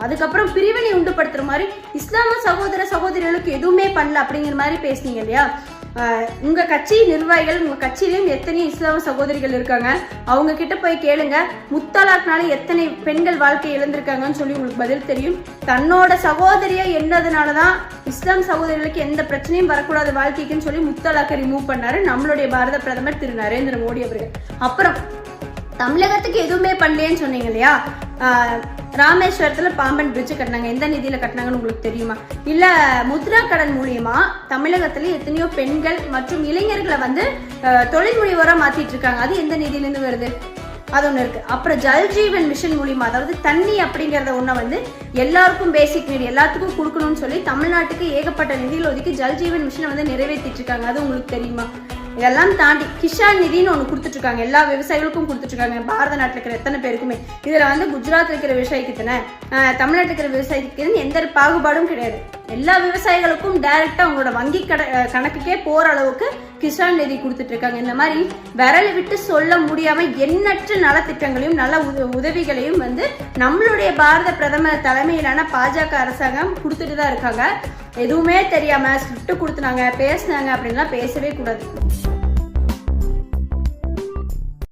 அதுக்கப்புறம் பிரிவினை உண்டுபடுத்துற மாதிரி இஸ்லாம சகோதர சகோதரிகளுக்கு எதுவுமே பண்ணல அப்படிங்கிற மாதிரி பேசுனீங்க இல்லையா? ஆஹ் உங்க கட்சி நிர்வாகிகள் உங்க கட்சியிலும் எத்தனை இஸ்லாம சகோதரிகள் இருக்காங்க. அவங்க கிட்ட போய் கேளுங்க. முத்தலாக்னால எத்தனை பெண்கள் வாழ்க்கை இழந்திருக்காங்கன்னு சொல்லி உங்களுக்கு பதில் தெரியும். தன்னோட சகோதரியா என்னதுனாலதான் இஸ்லாம் சகோதரிகளுக்கு எந்த பிரச்சனையும் வரக்கூடாது வாழ்க்கைக்குன்னு சொல்லி முத்தலாக்கை ரிமூவ் பண்ணாரு. நம்மளுடைய பாரத பிரதமர் திரு நரேந்திர மோடி அவர்கள். அப்புறம் தமிழகத்துக்கு எதுவுமே பண்ணலையேன்னு சொன்னீங்க இல்லையா? ஆஹ் ராமேஸ்வரத்துல பாம்பன் பிரிட்ஜ் கட்டினாங்க. எந்த நிதியில கட்டினாங்கன்னு உங்களுக்கு தெரியுமா? இல்ல முத்ரா கடன் மூலியமா தமிழகத்துல எத்தனையோ பெண்கள் மற்றும் இளைஞர்களை வந்து ஆஹ் தொழில் முனைவோராக மாத்திட்டு இருக்காங்க. அது எந்த நிதியில இருந்து வருது? அது ஒன்று இருக்கு. அப்புறம் ஜல் ஜீவன் மிஷன் மூலியமா அதாவது தண்ணி அப்படிங்கறத ஒண்ண வந்து எல்லாருக்கும் பேசிக் நீட் எல்லாத்துக்கும் கொடுக்கணும்னு சொல்லி தமிழ்நாட்டுக்கு ஏகப்பட்ட நிதியில் ஒதுக்கி ஜல் ஜீவன் மிஷனை வந்து நிறைவேற்றிட்டு இருக்காங்க. அது உங்களுக்கு தெரியுமா? இதெல்லாம் தாண்டி கிஷான் நிதின்னு ஒன்று கொடுத்துட்ருக்காங்க. எல்லா விவசாயிகளுக்கும் கொடுத்துட்ருக்காங்க. பாரத நாட்டில் இருக்கிற எத்தனை பேருக்குமே. இதில் வந்து குஜராத்தில் இருக்கிற விவசாயிக்கு தானே தமிழ்நாட்டில் இருக்கிற விவசாயிக்கு எந்த பாகுபாடும் கிடையாது. எல்லா விவசாயிகளுக்கும் டைரெக்டாக அவங்களோட வங்கி கட கணக்குக்கே போகிற அளவுக்கு கிஷான் நிதி கொடுத்துட்ருக்காங்க. இந்த மாதிரி விரலை விட்டு சொல்ல முடியாமல் எண்ணற்ற நலத்திட்டங்களையும் நல்ல உத- உதவிகளையும் வந்து நம்மளுடைய பாரத பிரதமர் தலைமையிலான பாஜக அரசாங்கம் கொடுத்துட்டு தான் இருக்காங்க. எதுவுமே தெரியாம ஸ்கிரிப்ட் கொடுத்துனாங்க பேசுனாங்க அப்படின்லாம் பேசவே கூடாது.